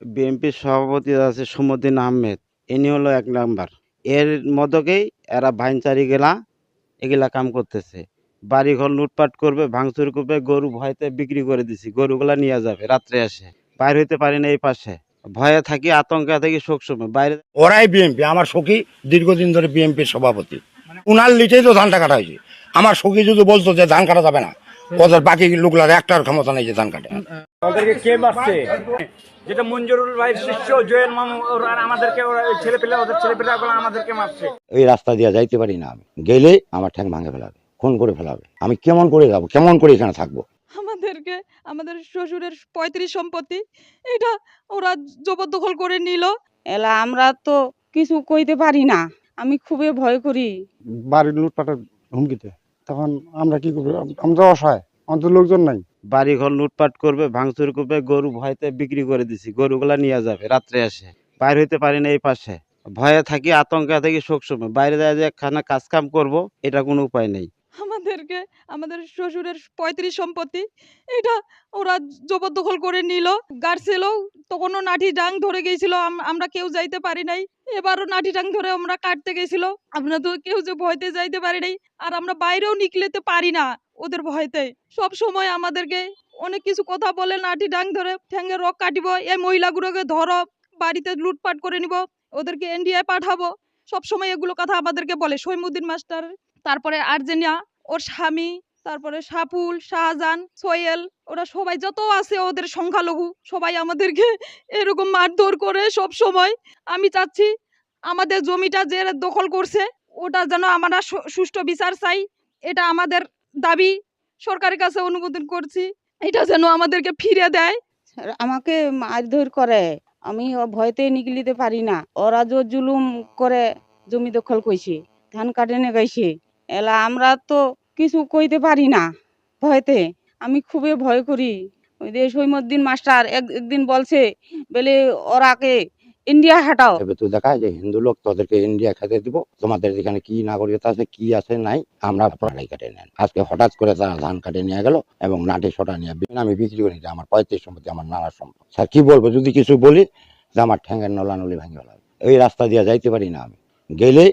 বিএনপির সভাপতি আছে সমুদ্দিন আহমেদ। ইনি হলো এক নাম্বার। এর মদকেই এরা ভাইনচারি গেলা এগুলা কাম করতেছে। বাড়িঘর লুটপাট করবে ভাঙচুর করবে গরু ভয়তে বিক্রি করে দিছি। গরুগুলা নিয়ে যাবে রাত্রে আসে। বাইর হইতে পারি না এই পাশে। ভয়ে থাকি আতঙ্কে থাকি শোক সময়। বাইরে ওরাই বিএনপি আমার সখী দীর্ঘদিন ধরে বিএনপির সভাপতি। উনার লিটেই তো ধানটা কাটা হয়েছে। আমার সখী যদি বলতো যে ধান কাটা যাবে না ওদের বাকি লোকলার একটার ক্ষমতা নেই যে ধান কাটে। ওদেরকে কে মারছে? যেটা মঞ্জুরুল ভাইয়ের শিষ্য জয়েল মামু ওরা আমাদেরকে ওরা ছেলে পেলে ওদের ছেলে পেলে আমাদেরকে মারছে। এই রাস্তা দিয়ে যাইতে পারি না আমি। গেলে আমার ঠ্যাং ভাঙে ফেলাবে খুন করে ফেলাবে। আমি কেমন করে যাব কেমন করে এখানে থাকব? আমাদেরকে আমাদের শ্বশুরের পঁয়ত্রিশ সম্পত্তি এটা ওরা জবরদখল করে নিল। এলা আমরা তো কিছু কইতে পারি না। আমি খুবই ভয় করি। বাড়ির লুটপাটের হুমকিতে। তখন আমরা কি করব? আম- আমরা অসহায় আমাদের লোকজন নাই। বাড়িঘর লুটপাট করবে, ভাঙচুর করবে, গরু ভয়তে বিক্রি করে দিছি, গরুগুলা নিয়ে যাবে, রাত্রে আসে। বাইর হইতে পারি না এই পাশে। ভয়ে থাকি, আতঙ্কে থাকি শোক সময় বাইরে যায় যে খানা কাজ কাম করব, এটা কোনো উপায় নেই। আমাদেরকে, আমাদের শ্বশুরের পঁয়ত্রিশ সম্পত্তি, এটা ওরা জবরদখল করে নিল। গাড়ছেলও তখনও নাঠি ডাং ধরে গেছিল, আম- আমরা কেউ যাইতে পারি নাই। এবারও নাঠি ডাং ধরে আমরা কাটতে গেছিল। আমরা তো কেউ যে ভয়তে যাইতে পারি নাই, আর আমরা বাইরেও নিকলেতে পারি না ওদের ভয়তে। সব সময় আমাদেরকে অনেক কিছু কথা বলে, নাঠি ডাং ধরে ঠ্যাঙ্গে রক কাটিব এই মহিলাগুলোকে ধরো, বাড়িতে লুটপাট করে নিব, ওদেরকে ইন্ডিয়ায় পাঠাবো। সব সময় এগুলো কথা আমাদেরকে বলে। সৈমুদ্দিন মাস্টার তারপরে আর্জেনিয়া, ওর স্বামী, তারপরে সাপুল শাহজাহান সোয়েল ওরা সবাই যত আছে ওদের সংখ্যালঘু, সবাই আমাদেরকে এরকম মারধর করে সব সময়। আমি চাচ্ছি আমাদের জমিটা যে দখল করছে, ওটা যেন আমরা সুষ্ঠু বিচার চাই, এটা আমাদের দাবি। সরকারের কাছে অনুমোদন করছি, এটা যেন আমাদেরকে ফিরে দেয়। আমাকে মারধর করে, আমি ভয়তে নিকলিতে পারি না। ওরা যে জুলুম করে জমি দখল করছে ধান কাটেনে গাইছে। এলা আমরা তো কিছু কইতে পারি না ভয়তে। আমি খুবই ভয় করি। ওই যে সৈমদ্দিন মাস্টার এক, একদিন বলছে, বলে ওরাকে ইন্ডিয়া হাঁটাও। তো দেখায় যে হিন্দু লোক তোদেরকে ইন্ডিয়া খেতে দিব, তোমাদের এখানে কি নাগরিকতা আছে, কি আছে, নাই, আমরা পড়াই কাটে নেন। আজকে হঠাৎ করে তারা ধান কাটে নিয়ে গেল এবং নাটে সটা নিয়ে আমি বিক্রি করি আমার পঁয়ত্রিশ সম্পত্তি, আমার নানার সম্পত্তি স্যার, কি বলব, যদি কিছু বলি, যে আমার ঠ্যাঙ্গের নলানলি ভেঙে ফেলাবে এই রাস্তা দিয়ে যাইতে পারি না আমি। গেলে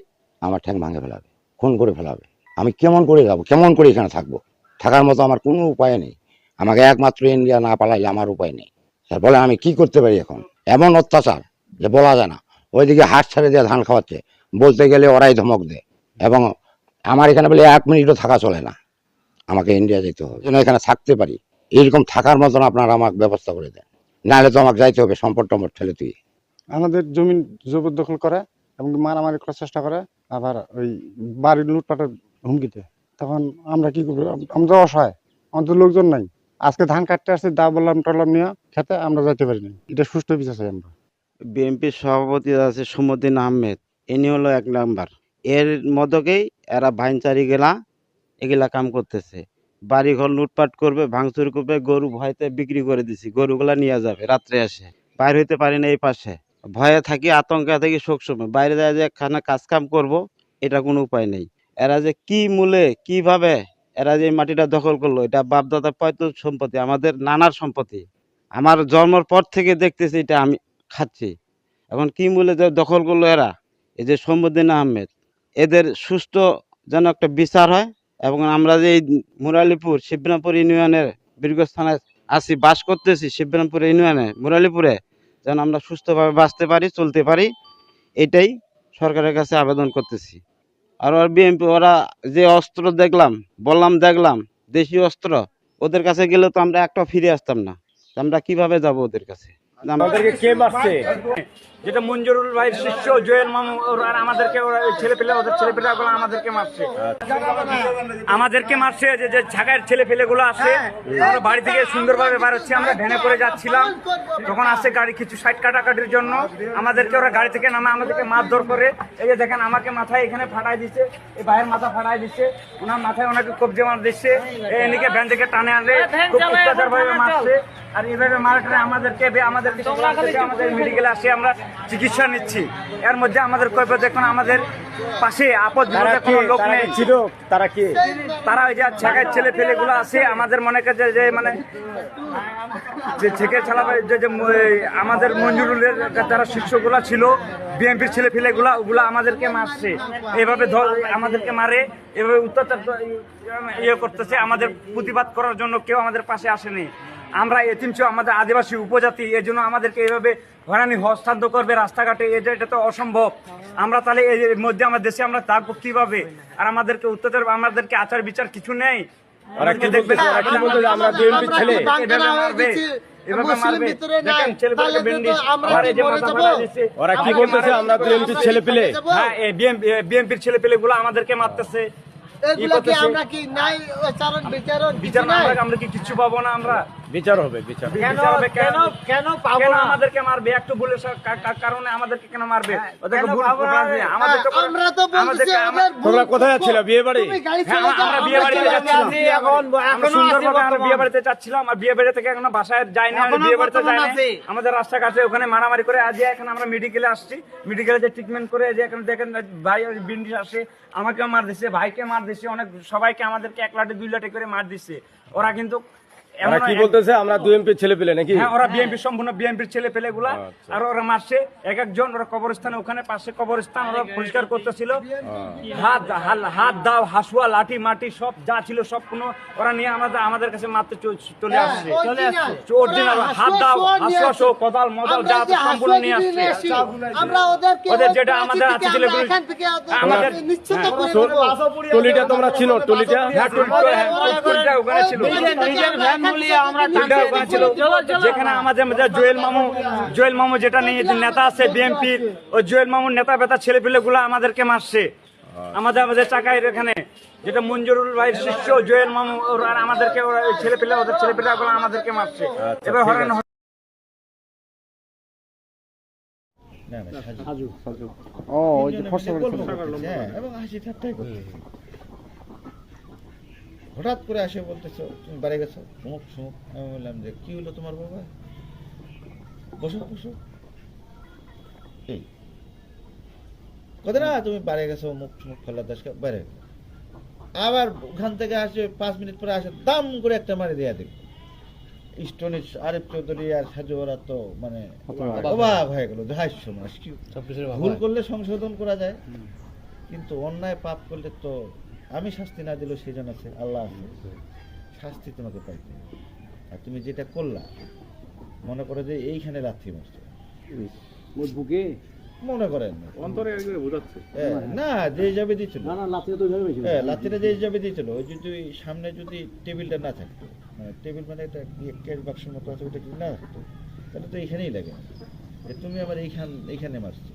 আমার ঠ্যাং ভাঙে ফেলাবে খুন করে ফেলাবে আমি কেমন করে যাব, কেমন করে এখানে থাকব? থাকার মতো আমার কোনো উপায় নেই। আমাকে একমাত্র ইন্ডিয়া না পালাইলে আমার উপায় নেই। স্যার বলে আমি কি করতে পারি এখন? এমন অত্যাচার যে বলা যায় না। ওইদিকে হাট ছাড়ে দিয়ে ধান খাওয়াচ্ছে। বলতে গেলে ওরাই ধমক দেয়। এবং আমার এখানে বলে এক মিনিটও থাকা চলে না। আমাকে ইন্ডিয়া যেতে হবে। যেন এখানে থাকতে পারি। এইরকম থাকার মতন আপনারা আমাকে ব্যবস্থা করে দেন। নাহলে তো আমাকে যাইতে হবে। সম্পদ টম্পট ঠেলে তুই। আমাদের জমি জবরদখল করে এবং মারামারি করার চেষ্টা করে। আবার ওই বাড়ির লুটপাটের হুমকিতে। তখন আমরা কি করব? আম- আমরা অসহায়, আমাদের লোকজন নাই। আজকে ধান কাটতে আসছি, দা বললাম, টললাম নিয়ে খেতে আমরা যাইতে পারি না এটা সুষ্ঠু বিচার চাই আমরা। বিএনপির সভাপতি আছে সমুদ্দিন আহমেদ। ইনি হলো এক নাম্বার। এর মদকেই এরা ভাইনচারি গেলা, এগুলা কাম করতেছে। বাড়িঘর লুটপাট করবে, ভাঙচুর করবে, গরু ভয়তে বিক্রি করে দিছি। গরুগুলা নিয়ে যাবে, রাত্রে আসে। বাইর হইতে পারি না এই পাশে। ভয়ে থাকি, আতঙ্কে থাকি শোক সময়। বাইরে যায় যে খানা কাজ কাম করব, এটা কোনো উপায় নেই। এরা যে কি মূলে, কীভাবে, এরা যে মাটিটা দখল করল, এটা বাপদাদা পৈতৃক সম্পত্তি, আমাদের নানার সম্পত্তি। আমার জন্মের পর থেকে দেখতেছি এটা আমি খাচ্ছি। এখন কি মূলে যে দখল করল এরা? এই যে সমুদ্দিন আহমেদ। এদের সুস্থ যেন একটা বিচার হয়, এবং আমরা যে মুরালিপুর, শিবরামপুর ইউনিয়নের বীরগস্থানে আসি বাস করতেছি শিবরামপুর ইউনিয়নে, মুরালিপুরে। যেন আমরা সুস্থভাবে বাঁচতে পারি, চলতে পারি, এটাই সরকারের কাছে আবেদন করতেছি। আর ওর বিএনপি, ওরা যে অস্ত্র দেখলাম, বললাম দেখলাম দেশীয় অস্ত্র, ওদের কাছে গেলে তো আমরা একটা ফিরে আসতাম না। আমরা কীভাবে যাব ওদের কাছে? ওদেরকে কে মারছে? যেটা মঞ্জুরুল ভাইয়ের শিষ্য জয়েল মামু ওরা আমাদেরকে ওরা ছেলে পেলে ওদের ছেলে পেলে আমাদেরকে মারছে। আমাদেরকে মারছে যে যে ঝাঁকার ছেলে পেলে গুলো আছে আমরা বাড়ি থেকে সুন্দরভাবে বার হচ্ছে আমরা ভ্যানে করে যাচ্ছিলাম। তখন আসছে গাড়ি কিছু সাইড কাটাকাটির জন্য। আমাদেরকে ওরা গাড়ি থেকে নামে আমাদেরকে মারধর করে। এই যে দেখেন আমাকে মাথায় এখানে ফাটাই দিচ্ছে এই ভাইয়ের মাথা ফাটাই দিচ্ছে ওনার মাথায় ওনাকে কবজে মার দিচ্ছে এদিকে ভ্যান থেকে টানে আনলে খুব অত্যাচার ভাবে মারছে। আর এভাবে মারাটারে আমাদেরকে আমাদেরকে আমাদের মেডিকেলে আসে আমরা চিকিৎসা নিচ্ছি। এর মধ্যে আমাদের কৈফত এখন আমাদের পাশে আপদ কোনো লোক নেই। ছিল? তারা কে? তারা ওই যে ছেঁকের ছেলে পেলে গুলো আছে আমাদের মনে কাছে যে মানে যে ছেকে ছাড়া যে যে আমাদের মঞ্জুরুলের যারা শিষ্যগুলা ছিল বিএনপির ছেলে পেলেগুলা ওগুলো আমাদেরকে মারছে। এভাবে ধর- আমাদেরকে মারে এভাবে অত্যাচার ক- ইয়ে করতেছে আমাদের প্রতিবাদ করার জন্য কেউ আমাদের পাশে আসেনি। আমরা এতিম ছিল আমাদের আদিবাসী উপজাতি এর জন্য আমাদেরকে এইভাবে হয়রানি হস্তান্তর করবে রাস্তাঘাটে। এটা এটা তো অসম্ভব। আমরা তাহলে এর মধ্যে আমার দেশে আমরা থাকব কীভাবে? আর আমাদেরকে অত্যাচার আমাদেরকে আচার বিচার কিছু নেই? ওরা কি বলতেছে? আমরা বিএনপির ছেলে পেলে হ্যাঁ বিএনপির ছেলে পেলে গুলো আমাদেরকে মারতেছে? আমরা কি নাই? কিছু বিচার আমরা আমরা কি কিচ্ছু পাবো না আমরা? বিচার হবে বিচার। হবে কেন? কেন পাবো না? আমাদেরকে মারবে? একটু বলে কারণে আমাদেরকে কেন মারবে? ওদেরকে ভুল না? তো কোনো- আমরা তো বলছি। তোমরা কোথায় বিয়ে বাড়ি হ্যাঁ, আমরা বিয়ে বাড়িতে যাচ্ছিলাম। এখন আমরা এখনও আমরা বিয়ে বাড়িতে যাচ্ছিলাম। আর বিয়ে বাড়ি থেকে এখনও বাসায় যাইনি আমি। এখনও বিয়ে বাড়িতে যাইনি। আছে। আমাদের রাস্তাঘাটে ওখানে মারামারি করে আজ এখন আমরা মেডিকেলে আসছি। মেডিকেলে যে ট্রিটমেন্ট করে যে এখন দেখেন ভাই বিন্ডি আসে আমাকে মার দিছে ভাইকে মার দিছে অনেক সবাইকে আমাদেরকে এক লাটে দুই লাটে করে মার দিছে। ওরা কিন্তু ওরা কি বলতেছে? আমরা বিএনপির ছেলে পেলে নাকি? হ্যাঁ ওরা বিএনপি সম্পূর্ণ বিএনপির ছেলে পেলে গুলা আর ওরা মারছে। এক একজন ওরা কবরস্থানে ওখানে পাশে কবরস্থান ওরা পরিষ্কার করতেছিল। হাত হাত দাও হাসুয়া লাঠি মাটি সব যা ছিল সব কোনো ওরা নিয়ে আমাদের আমাদের কাছে মারতে চলে আসছে। চলে আসছে। অরিজিনাল হাত দাও হাসুয়া সহ কোদাল মদাল যা সম্পূর্ণ নিয়ে আসছে। আমরা ওদেরকে ওদের যেটা আমাদের আছে ওদের- আমাদের- নিশ্চিত হ্যাঁ, করে টলিটা তোমরা চিনো টলিটা হ্যাঁ, টুলটা, হ্যাঁ, টুলটা ওখানে ছিল। যেখানে আমাদের মধ্যে জুয়েল মামু জুয়েল মামু যেটা নিয়ে নেতা আছে বিএনপির ওই জুয়েল মামুর নেতা বেতা ছেলে পেলে গুলো আমাদেরকে মারছে। আমাদের আমাদের চাকাইয়ের এখানে যেটা মঞ্জুরুল ভাইয়ের শিষ্য জুয়েল মামু ওরা আমাদেরকে ছেলে পেলে ওদের ছেলে পেলে গুলো আমাদেরকে মারছে। এবার হরেন ও ওই যে ফর্সা হ্যাঁ। এবং হাসি ঠাট্টাই করতেছে। হঠাৎ করে আসে বলতেছো তুমি বাড়ি গেছো? অমুক সমুক। আমি বললাম যে কি হলো তোমার বাবা? বসো বসো। এই কথা না তুমি বাড়ি গেছো মুখ মুখ ফেলা দাসকে বাইরে আবার ওখান থেকে আসে পাঁচ মিনিট পরে আসে দাম করে একটা মারি দেয়া দেবে স্টোনিশ আরিফ চৌধুরী আর সাজু ওরা তো মানে অবাক হয়ে গেল। হাস্য মাস কি ভুল করলে সংশোধন করা যায়। কিন্তু অন্যায় পাপ করলে তো আমি শাস্তি না দিলেও সেজন আছে আল্লাহ আছে। শাস্তি তোমাকে পাইতে আর তুমি যেটা করলা মনে করো যে এইখানে লাথি মারছো। বুকে? মনে করেন না। অন্তরে বোঝাচ্ছে। হ্যাঁ, না যে হিসাবে দিয়েছিল। না না লাতিটা তো হ্যাঁ লাথিটা যে হিসাবে দিয়েছিল ওই যদি ওই সামনে যদি টেবিলটা না থাকতো মানে টেবিল মানে একটা ক্যাশ বাক্সের মতো আছে ওটা যদি না থাকতো তাহলে তো এইখানেই লাগে। যে তুমি আবার এইখান এইখানে মারছো।